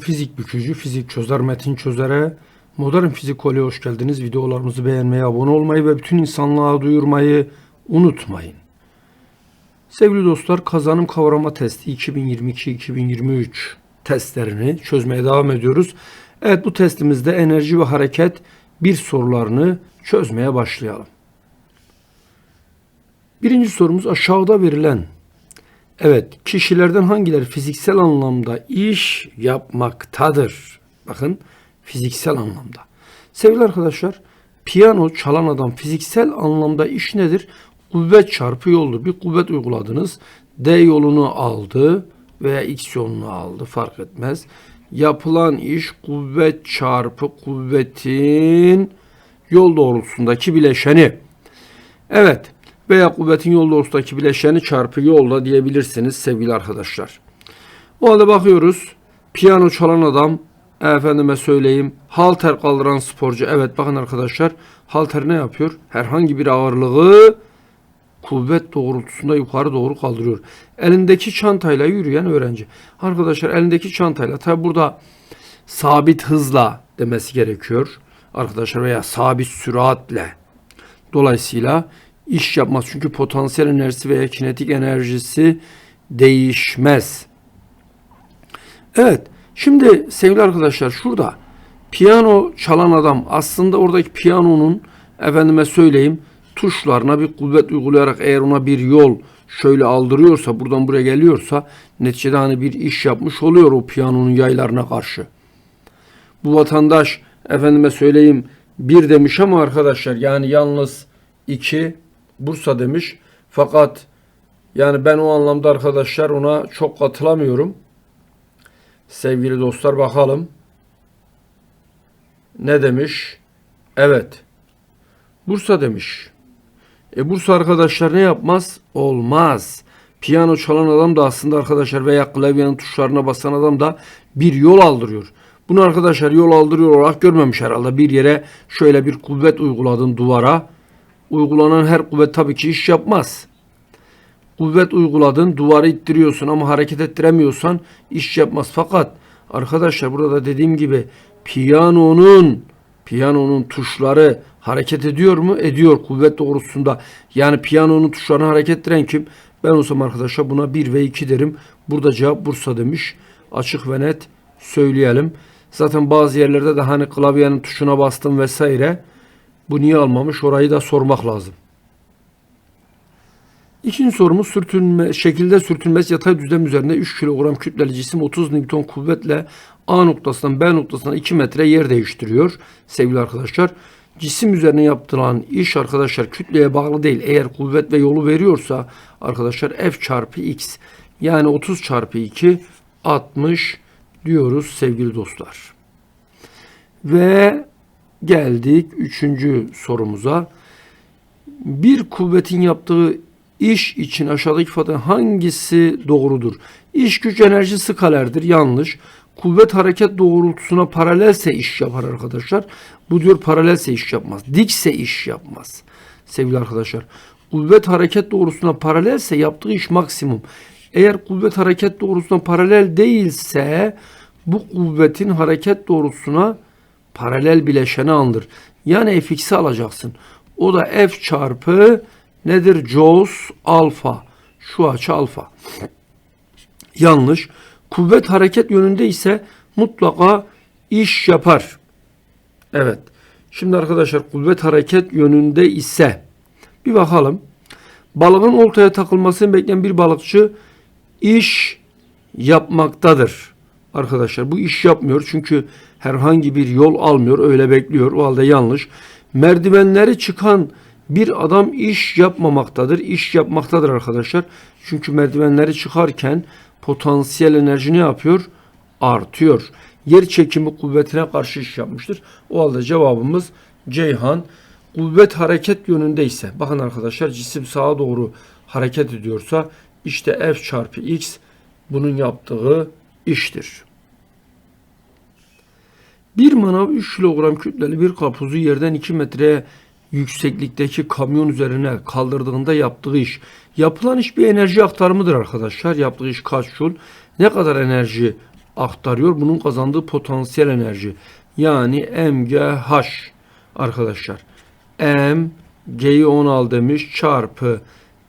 Fizik bükücü, fizik çözer, metin çözere, modern fizik kolye hoş geldiniz. Videolarımızı beğenmeyi, abone olmayı ve bütün insanlığa duyurmayı unutmayın. Sevgili dostlar, kazanım kavrama testi 2022-2023 testlerini çözmeye devam ediyoruz. Evet bu testimizde enerji ve hareket bir sorularını çözmeye başlayalım. Birinci sorumuz aşağıda verilen Evet, kişilerden hangileri fiziksel anlamda iş yapmaktadır? Bakın, fiziksel anlamda. Sevgili arkadaşlar, piyano çalan adam fiziksel anlamda iş nedir? Kuvvet çarpı yoldur. Bir kuvvet uyguladınız. D yolunu aldı veya X yolunu aldı fark etmez. Yapılan iş kuvvet çarpı kuvvetin yol doğrultusundaki bileşeni. Evet veya kuvvetin yol doğrultusundaki bileşeni çarpı yolda diyebilirsiniz sevgili arkadaşlar. O halde bakıyoruz. Piyano çalan adam efendime söyleyeyim halter kaldıran sporcu. Evet bakın arkadaşlar halter ne yapıyor? Herhangi bir ağırlığı kuvvet doğrultusunda yukarı doğru kaldırıyor. Elindeki çantayla yürüyen öğrenci. Arkadaşlar elindeki çantayla tabi burada sabit hızla demesi gerekiyor. Arkadaşlar veya sabit süratle. Dolayısıyla iş yapmaz. Çünkü potansiyel enerjisi veya kinetik enerjisi değişmez. Evet. Şimdi sevgili arkadaşlar şurada piyano çalan adam aslında oradaki piyanonun efendime söyleyeyim tuşlarına bir kuvvet uygulayarak eğer ona bir yol şöyle aldırıyorsa buradan buraya geliyorsa neticede hani bir iş yapmış oluyor o piyanonun yaylarına karşı. Bu vatandaş efendime söyleyeyim bir demiş ama arkadaşlar yani yalnız iki Bursa demiş. Fakat yani ben o anlamda arkadaşlar ona çok katılamıyorum. Sevgili dostlar bakalım. Ne demiş? Evet. Bursa demiş. E Bursa arkadaşlar ne yapmaz? Olmaz. Piyano çalan adam da aslında arkadaşlar veya klavyenin tuşlarına basan adam da bir yol aldırıyor. Bunu arkadaşlar yol aldırıyor olarak görmemiş herhalde. Bir yere şöyle bir kuvvet uyguladın duvara uygulanan her kuvvet tabii ki iş yapmaz. Kuvvet uyguladın, duvarı ittiriyorsun ama hareket ettiremiyorsan iş yapmaz. Fakat arkadaşlar burada dediğim gibi piyanonun piyanonun tuşları hareket ediyor mu? Ediyor kuvvet doğrultusunda. Yani piyanonun tuşlarını hareket ettiren kim? Ben olsam arkadaşlar buna 1 ve 2 derim. Burada cevap Bursa demiş. Açık ve net söyleyelim. Zaten bazı yerlerde de hani klavyenin tuşuna bastım vesaire. Bu niye almamış? Orayı da sormak lazım. İkinci sorumuz sürtünme, şekilde sürtünmesi yatay düzlem üzerinde 3 kilogram kütleli cisim 30 Newton kuvvetle A noktasından B noktasına 2 metre yer değiştiriyor sevgili arkadaşlar. Cisim üzerine yapılan iş arkadaşlar kütleye bağlı değil. Eğer kuvvet ve yolu veriyorsa arkadaşlar F çarpı X yani 30 çarpı 2 60 diyoruz sevgili dostlar. Ve geldik üçüncü sorumuza. Bir kuvvetin yaptığı iş için aşağıdaki ifade hangisi doğrudur? İş güç enerji skalerdir. Yanlış. Kuvvet hareket doğrultusuna paralelse iş yapar arkadaşlar. Bu diyor paralelse iş yapmaz. Dikse iş yapmaz. Sevgili arkadaşlar. Kuvvet hareket doğrultusuna paralelse yaptığı iş maksimum. Eğer kuvvet hareket doğrultusuna paralel değilse bu kuvvetin hareket doğrultusuna paralel bileşeni andır. Yani fx'i alacaksın. O da f çarpı nedir? Jaws alfa. Şu açı alfa. Yanlış. Kuvvet hareket yönünde ise mutlaka iş yapar. Evet. Şimdi arkadaşlar kuvvet hareket yönünde ise bir bakalım. Balığın oltaya takılmasını bekleyen bir balıkçı iş yapmaktadır. Arkadaşlar bu iş yapmıyor çünkü herhangi bir yol almıyor öyle bekliyor o halde yanlış. Merdivenleri çıkan bir adam iş yapmamaktadır. İş yapmaktadır arkadaşlar. Çünkü merdivenleri çıkarken potansiyel enerji ne yapıyor? Artıyor. Yer çekimi kuvvetine karşı iş yapmıştır. O halde cevabımız Ceyhan. Kuvvet hareket yönünde ise bakın arkadaşlar cisim sağa doğru hareket ediyorsa işte F çarpı X bunun yaptığı iştir. Bir manav 3 kilogram kütleli bir karpuzu yerden 2 metre yükseklikteki kamyon üzerine kaldırdığında yaptığı iş. Yapılan iş bir enerji aktarımıdır arkadaşlar. Yaptığı iş kaç joule? Ne kadar enerji aktarıyor. Bunun kazandığı potansiyel enerji. Yani MGH arkadaşlar. M G'yi 10 al demiş çarpı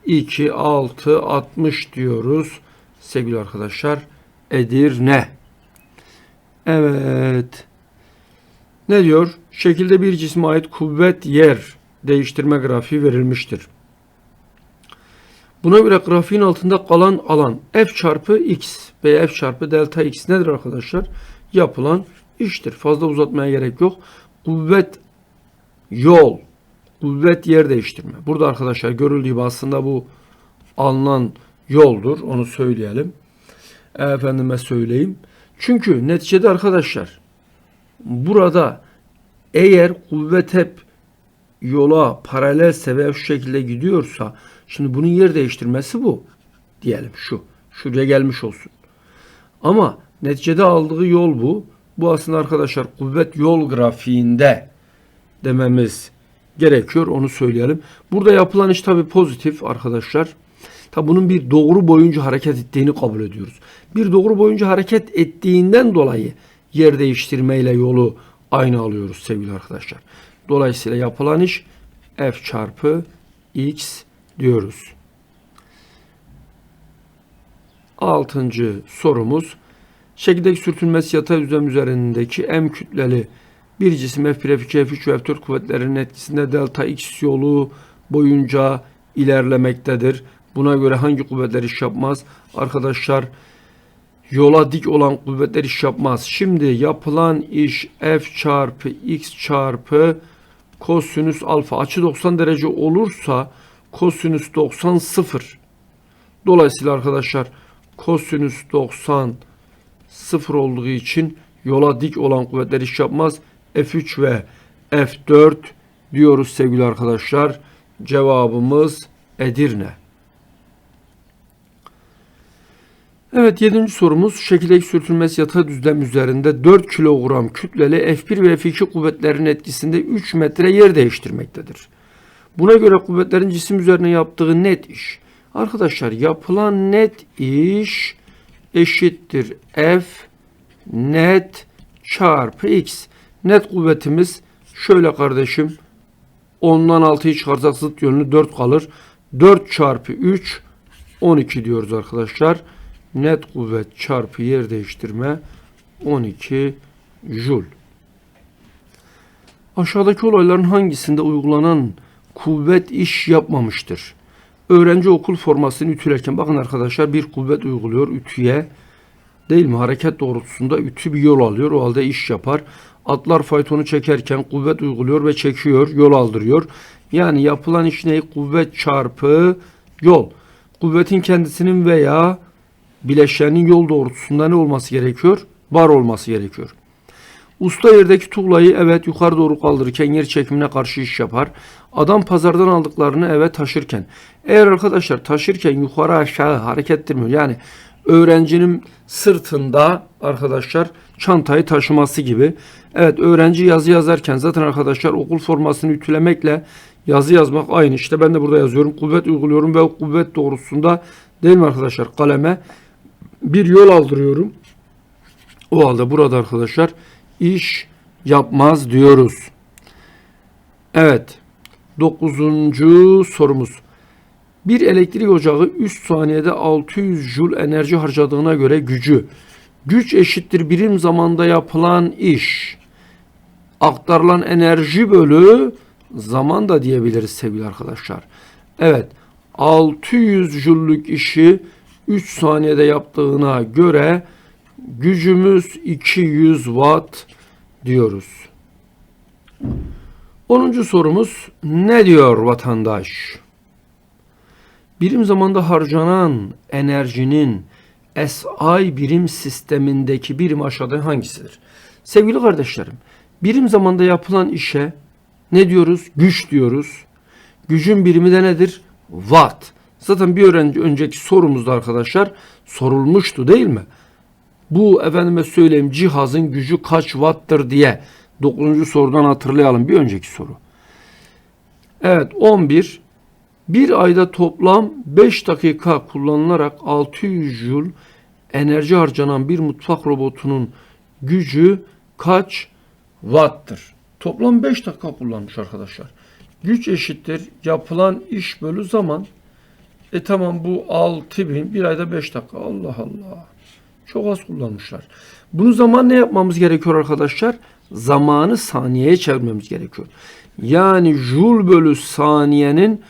2 6 60 diyoruz. Sevgili arkadaşlar Edirne. Evet. Ne diyor? Şekilde bir cisme ait kuvvet yer değiştirme grafiği verilmiştir. Buna göre grafiğin altında kalan alan F çarpı X veya F çarpı delta X nedir arkadaşlar? Yapılan iştir. Fazla uzatmaya gerek yok. Kuvvet yol, kuvvet yer değiştirme. Burada arkadaşlar görüldüğü gibi aslında bu alınan yoldur. Onu söyleyelim. Efendime söyleyeyim. Çünkü neticede arkadaşlar burada eğer kuvvet hep yola paralelse veya şu şekilde gidiyorsa şimdi bunun yer değiştirmesi bu diyelim şu. Şuraya gelmiş olsun. Ama neticede aldığı yol bu. Bu aslında arkadaşlar kuvvet yol grafiğinde dememiz gerekiyor. Onu söyleyelim. Burada yapılan iş tabi pozitif arkadaşlar. Tabi bunun bir doğru boyunca hareket ettiğini kabul ediyoruz. Bir doğru boyunca hareket ettiğinden dolayı yer değiştirmeyle yolu aynı alıyoruz sevgili arkadaşlar. Dolayısıyla yapılan iş f çarpı x diyoruz. Altıncı sorumuz. Şekildeki sürtünmesi yatay düzlem üzerindeki m kütleli bir cisim F1, F2, F3 ve F4 kuvvetlerinin etkisinde delta x yolu boyunca ilerlemektedir. Buna göre hangi kuvvetler iş yapmaz? Arkadaşlar yola dik olan kuvvetler iş yapmaz. Şimdi yapılan iş F çarpı X çarpı kosinüs alfa. Açı 90 derece olursa kosinüs 90 sıfır. Dolayısıyla arkadaşlar kosinüs 90 sıfır olduğu için yola dik olan kuvvetler iş yapmaz. F3 ve F4 diyoruz sevgili arkadaşlar. Cevabımız Edirne. Evet yedinci sorumuz şekildeki sürtünmesi yatay düzlem üzerinde 4 kilogram kütleli F1 ve F2 kuvvetlerin etkisinde 3 metre yer değiştirmektedir. Buna göre kuvvetlerin cisim üzerine yaptığı net iş. Arkadaşlar yapılan net iş eşittir F net çarpı X. Net kuvvetimiz şöyle kardeşim 10'dan 6'yı çıkarsak zıt yönlü 4 kalır. 4 çarpı 3 12 diyoruz arkadaşlar. Net kuvvet çarpı yer değiştirme 12 joule. Aşağıdaki olayların hangisinde uygulanan kuvvet iş yapmamıştır? Öğrenci okul formasını ütülerken bakın arkadaşlar bir kuvvet uyguluyor ütüye. Değil mi? Hareket doğrultusunda ütü bir yol alıyor. O halde iş yapar. Atlar faytonu çekerken kuvvet uyguluyor ve çekiyor. Yol aldırıyor. Yani yapılan iş ne? Kuvvet çarpı yol. Kuvvetin kendisinin veya bileşenin yol doğrultusunda ne olması gerekiyor? Var olması gerekiyor. Usta yerdeki tuğlayı evet yukarı doğru kaldırırken yer çekimine karşı iş yapar. Adam pazardan aldıklarını eve taşırken. Eğer arkadaşlar taşırken yukarı aşağı hareket ettirmiyor. Yani öğrencinin sırtında arkadaşlar çantayı taşıması gibi. Evet öğrenci yazı yazarken zaten arkadaşlar okul formasını ütülemekle yazı yazmak aynı. İşte ben de burada yazıyorum. Kuvvet uyguluyorum ve o kuvvet doğrusunda değil mi arkadaşlar kaleme bir yol aldırıyorum. O halde burada arkadaşlar iş yapmaz diyoruz. Evet. Dokuzuncu sorumuz. Bir elektrik ocağı 3 saniyede 600 joule enerji harcadığına göre gücü. Güç eşittir birim zamanda yapılan iş. Aktarılan enerji bölü zaman da diyebiliriz sevgili arkadaşlar. Evet. 600 joule'lük işi 3 saniyede yaptığına göre gücümüz 200 watt diyoruz. 10. sorumuz ne diyor vatandaş? Birim zamanda harcanan enerjinin SI birim sistemindeki birim aşağıda hangisidir? Sevgili kardeşlerim, birim zamanda yapılan işe ne diyoruz? Güç diyoruz. Gücün birimi de nedir? Watt. Zaten bir öğrenci önceki sorumuzda arkadaşlar sorulmuştu değil mi? Bu efendime söyleyeyim cihazın gücü kaç watt'tır diye 9. sorudan hatırlayalım bir önceki soru. Evet 11 bir ayda toplam 5 dakika kullanılarak 600 joule enerji harcanan bir mutfak robotunun gücü kaç watt'tır? Toplam 5 dakika kullanmış arkadaşlar. Güç eşittir yapılan iş bölü zaman. E tamam bu 6000 bir ayda 5 dakika. Allah Allah. Çok az kullanmışlar. Bunu zaman ne yapmamız gerekiyor arkadaşlar? Zamanı saniyeye çevirmemiz gerekiyor. Yani joule bölü saniyenin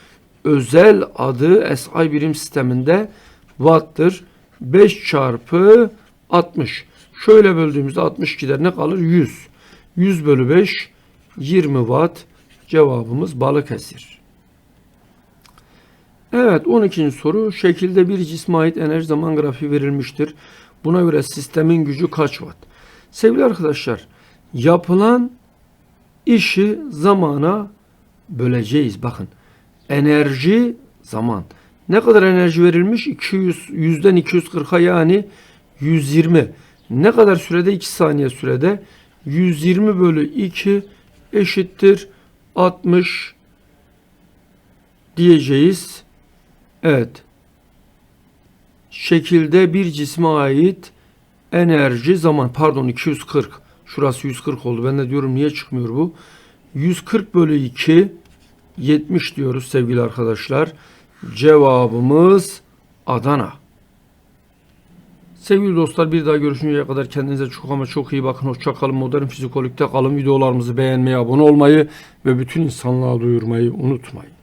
özel adı SI birim sisteminde watt'tır. 5 çarpı 60. Şöyle böldüğümüzde 60 gider ne kalır? 100. 100 bölü 5 20 watt. Cevabımız Balıkesir. Evet 12. soru. Şekilde bir cisme ait enerji zaman grafiği verilmiştir. Buna göre sistemin gücü kaç watt? Sevgili arkadaşlar yapılan işi zamana böleceğiz. Bakın enerji zaman. Ne kadar enerji verilmiş? 200, yüzden 240'a yani 120. Ne kadar sürede? 2 saniye sürede. 120 bölü 2 eşittir 60 diyeceğiz. Evet. Şekilde bir cisme ait enerji zaman. Pardon 240 şurası 140 oldu. Ben de diyorum niye çıkmıyor bu? 140 bölü 2 70 diyoruz sevgili arkadaşlar. Cevabımız Adana. Sevgili dostlar bir daha görüşünceye kadar kendinize çok ama çok iyi bakın. Hoşça kalın. Modern fizikolog'da kalın. Videolarımızı beğenmeyi abone olmayı ve bütün insanlığa duyurmayı unutmayın